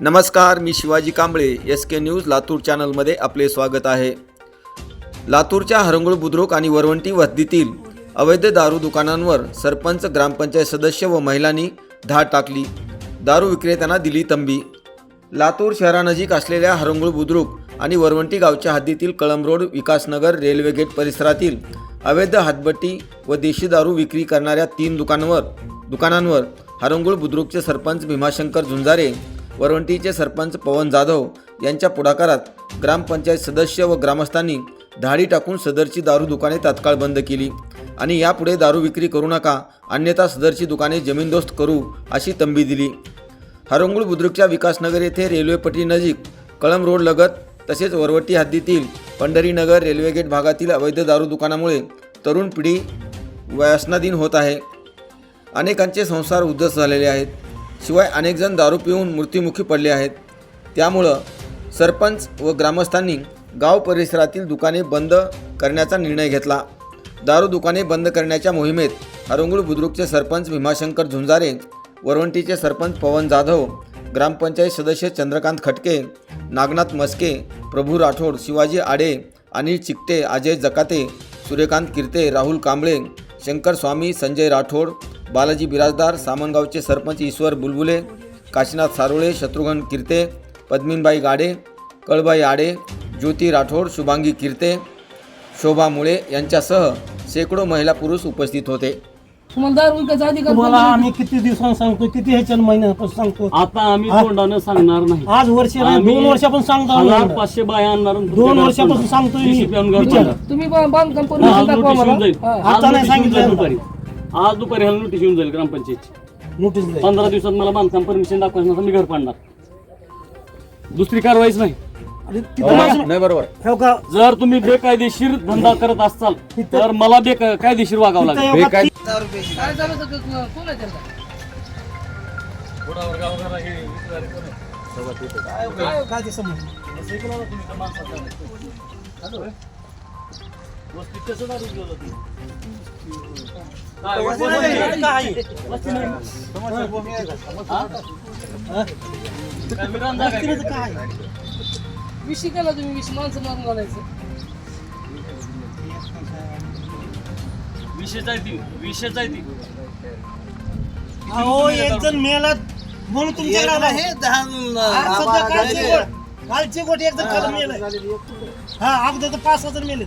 नमस्कार मी Shivaji Kamble S K news Latur चॅनलमध्ये आपले स्वागत आहे. लातूरच्या हरंगुळ बुद्रुक आणि वरवंटी वस्तीतील अवैध दारू दुकानांवर सरपंच ग्रामपंचायत सदस्य व महिलांनी धाड टाकली. दारू विक्रेत्यांना दिली तंबी. लातूर शहरानजीक असलेल्या हरंगुळ बुद्रुक आणि वरवंटी गावच्या हद्दीतील Kalamrod road Vikasnagar railway gate परिसरातील अवैध हातबट्टी व देशी दारू विक्री करणाऱ्या तीन दुकानांवर दुकानांवर हरंगुळ बुद्रुकचे सरपंच भीमाशंकर झुंजारे वरवंटीचे सरपंच पवन जाधव यांच्या पुढाकारात ग्रामपंचायत सदस्य व ग्रामस्थांनी धाडी टाकून सदरची दारू दुकाने तात्काळ बंद केली. आणि यापुढे दारू विक्री करू नका अन्यथा सदरची दुकाने जमीनदोस्त करू अशी तंबी दिली. हरंगुळ बुद्रुकच्या विकासनगर येथे रेल्वे पट्टीनजीक कळम रोड लगत तसेच वरवटी हद्दीतील पंढरीनगर रेल्वे गेट भागातील अवैध दारू दुकानामुळे तरुण पिढी व्यसनाधीन होत आहे. अनेकांचे संसार उद्धस्त झालेले आहेत. शिवाय अनेकजण दारू पिऊन मृत्युमुखी पडले आहेत. त्यामुळं सरपंच व ग्रामस्थांनी गाव परिसरातील दुकाने बंद करण्याचा निर्णय घेतला. दारू दुकाने बंद करण्याच्या मोहिमेत हरंगुळ बुद्रुकचे सरपंच भीमाशंकर झुंजारे वरवंटीचे सरपंच पवन जाधव ग्रामपंचायत सदस्य चंद्रकांत खटके नागनाथ मस्के प्रभू राठोड शिवाजी आडे अनिल चिकटे अजय जकाते सूर्यकांत किर्ते राहुल कांबळे शंकर स्वामी संजय राठोड बालाजी बिराजदार सामनगावचे सरपंच ईश्वर बुलबुले काशीनाथ सारोळे शत्रुघ्न किर्ते पद्मिनबाई गाडे कळबाई आडे ज्योती राठोड शुभांगी किर्ते शोभा मुळे यांच्यासह शेकडो महिला पुरुष उपस्थित होते तुम्हाला आम्ही किती दिवसांनी सांगतो किती ह्याच्या महिन्यापासून सांगतो आता आम्ही तोंडानं सांगणार नाही आज वर्ष नाही, आम्ही दोन वर्षापासून सांगतो हजार आम्ही. पाचशे बाया आणणार आणि दोन वर्षापासून. सांगतोय मी. विचार. तुम्ही बा- बांधकाम परमिशन आज दाखवा नोटीस मला येऊन जाईल. आज आता नाही नोटीस येऊन जाईल सांगितलं. दुपारी आज दुपारी ह्याला नोटीस येऊन जाईल ग्रामपंचायतची नोटीस. पंधरा दिवसात मला बांधकाम परमिशन दाखवायचं मी घर पाडणार दुसरी कारवाईच नाही आणि तिथं माझं- नाही बरोबर हो का? जर तुम्ही बेकायदेशीर धंदा करत असाल तर मला बेकायदेशीर वागावं तिथं लागेल हो का? ती- काय झालं सगळं तुला? कोण आहे त्यांचा? काय- काय ते समज? काय? वस्तीमध्ये काय? विशी केला तुम्ही विशी माणसं मारून घालायचं विषयच आहे ती. विषयच आहे ती. अहो एक जण मेला म्हणून तुमच्याकडे आला. आज सध्या कालची गोट कालची गोट एक जण काल मेलाय. हा अगोदर तर पाच सहा जण मेले